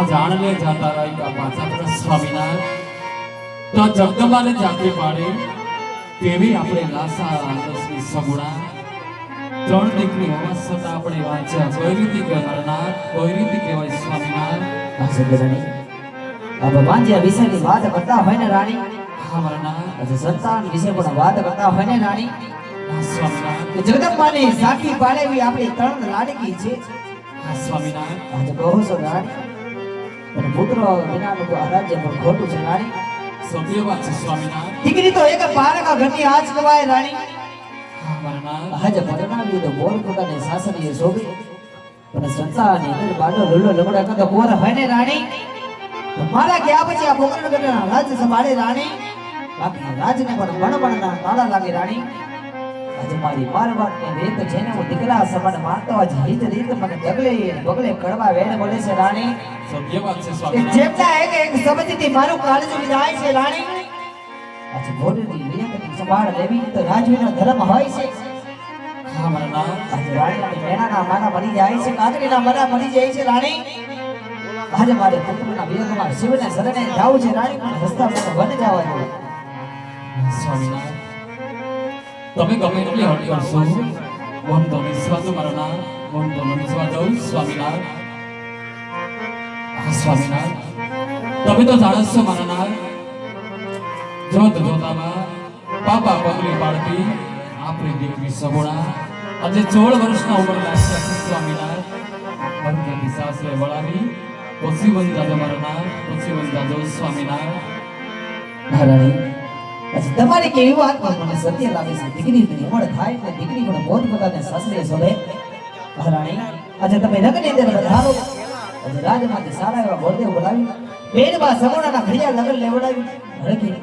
આ જાણલે જાતા રાખ્યા પાછા પર સ્વામિનાથ તો જગદંબાને જાતે પાડે તેવી આપણે લાસા રસની સમુણા ત્રણ દીકરી હોવા છતાં આપણે વાંચ્યા કોઈ રીતે કહેવાય નાથ કોઈ રીતે કહેવાય સ્વામિનારાયણ આ સગરાણી આ ભગવાન જે વિષયની વાત કરતા હોય ને રાણી હમારા નાથ સંતાન વિશે પણ વાત કરતા હોય ને રાણી હા જગદંબાની સાખી પાડેવી આપણી ત્રણ લાડકી છે. સ્વામિનારાયણ બહુ આજે રાણી પણ પુત્ર વિનાનું તો રાજ્ય પણ ખોટું છે. રાણી સત્ય વાત છે સ્વામિનાથ દીકરી તો એક પારકા ઘરની આજ કવાય રાણી. હા હમારા નાથ. આજે પરણાવ્યું તો બોલ પોતાને સાસરીએ શોભે. પણ સંસારની અંદર બાડો લુલો લમડા કરતો કોર હોય ને રાણી? મારા ગયા પછી આ પોકરણગઢના રાજ્ય સંભાળે રાણી. બાકી રાજને પણ બણબણના તાળા લાગે રાણી. આજે મારી મારવાટને રીત છે ને હું દીકરા સમાન માનતો આજ હિત રીત મને ડગલે ડગલે કડવા વેણ બોલે છે રાણી. સત્ય વાત છે સ્વામી જેમના એક એક સમજથી મારું કાળજું જાય છે રાણી. આજે ભોરની વેતની સંભાળ લેવી તો રાજવીનો ધર્મ હોય છે. હા હમારા નાથ આજે રાણીની મેણાના માના મરી જાય છે કાકડીના માના મરી જાય છે રાણી. આજે મારે પુત્રના વિયોગમાં શિવને શરણે જાવું છે રાણી પણ રસ્તા મને વન જવા દો સ્વામિનાથ તમે ગમે એટલી હટ કરશો મન તો વિશ્વાસ મારા ના મન તો વિશ્વાસ દઉં સ્વામિનાથ. હા, સ્વામિનાથ. તમે તો જાણો છો મારા ના જોત જોતામાં પાપા પગલી પાડતી આપણી દીકરી સગુણા. આજે સોળ વર્ષના ઉંમર લાગ્યા છે સ્વામિનાથ. ભરતી સાસરે વળાવી પછી બંધાજો મારા નાથ પછી બંધાજો સ્વામિનાથ. રાણી આજે તમારી કેવી વાત પણ મને સત્ય લાગે છે. દીકરી નિમળ થાય એટલે દીકરી પણ પોત પોતાને સાસરે શોભે. રાણી આજે તમે લગ્નની અંદર વધારો રાજમાંથી સારા એવા બોલદેવ બોલાવી. બેનમાં સગુણાના ઘડિયા લગ્ન લેવડાવી હરકી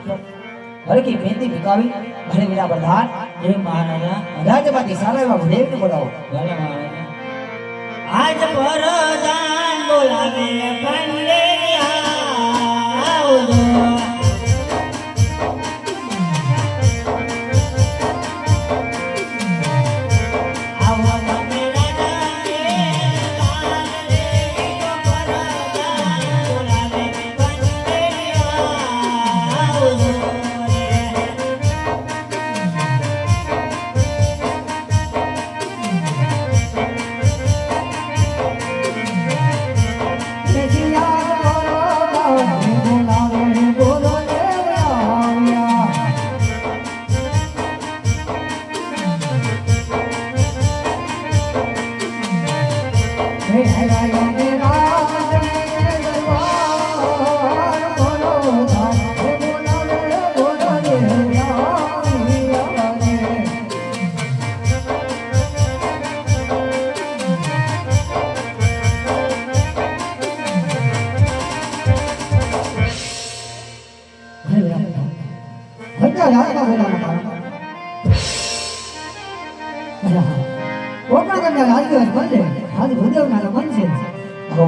હરકી મહેંદી ભીકાવી ઘરે વિના પ્રધાન એ મહારાજા રાજમાંથી સારા એવા દેવને બોલાવો. આજ પરદાન બોલાવે પંડેરિયા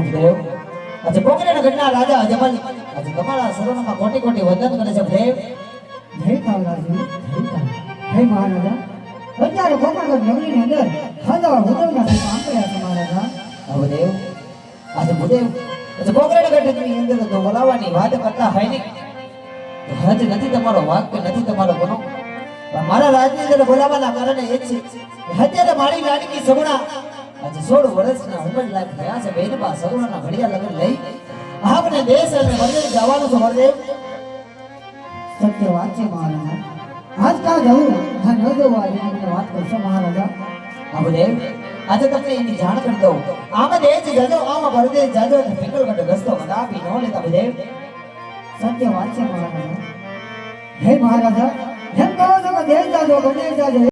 દેવ આજે પોકરેના ઘટના રાજા અજમલ આજે તમારા સરોવરમાં કોટી કોટી વંદન કરે છે દેવ જય કાવરાજી જય કાવ જય મહારાજા અત્યારે ગોપાલગઢ નગરીની અંદર ખાધા ઉદવના કામ કર્યા છે મહારાજા હવે દેવ આજે ભૂદેવ આજે પોકરેના ઘટનાની અંદર તો બોલાવવાની વાત કરતા હોય ને હજ નથી તમારો વાક કે નથી તમારો ગુનો? મારા રાજની અંદર બોલાવવાના કારણે એ છે અત્યારે મારી લાડકી સગુણા આજે સોળ વર્ષના ઉંમર લાયક થયા છે બેનબા સગુણાના ઘડિયા લગ્ન લઈ આપણે દેશ અને વરદેશ જવાનું છે સત્ય વાત છે મહારાજા. આજકાલ જવું હા ન જવું આજે એમને વાત કરશો મહારાજા. આપણે આજે તમને એની જાણ કરી દઉં. આમાં દેશ જજો આમાં વરદેશ જજો અને પિંગલગઢ રસ્તો કદાપી ન લેતા અબદેવ સત્ય છે મહારાજા હે મહારાજા એમ કહો છો કે દેશ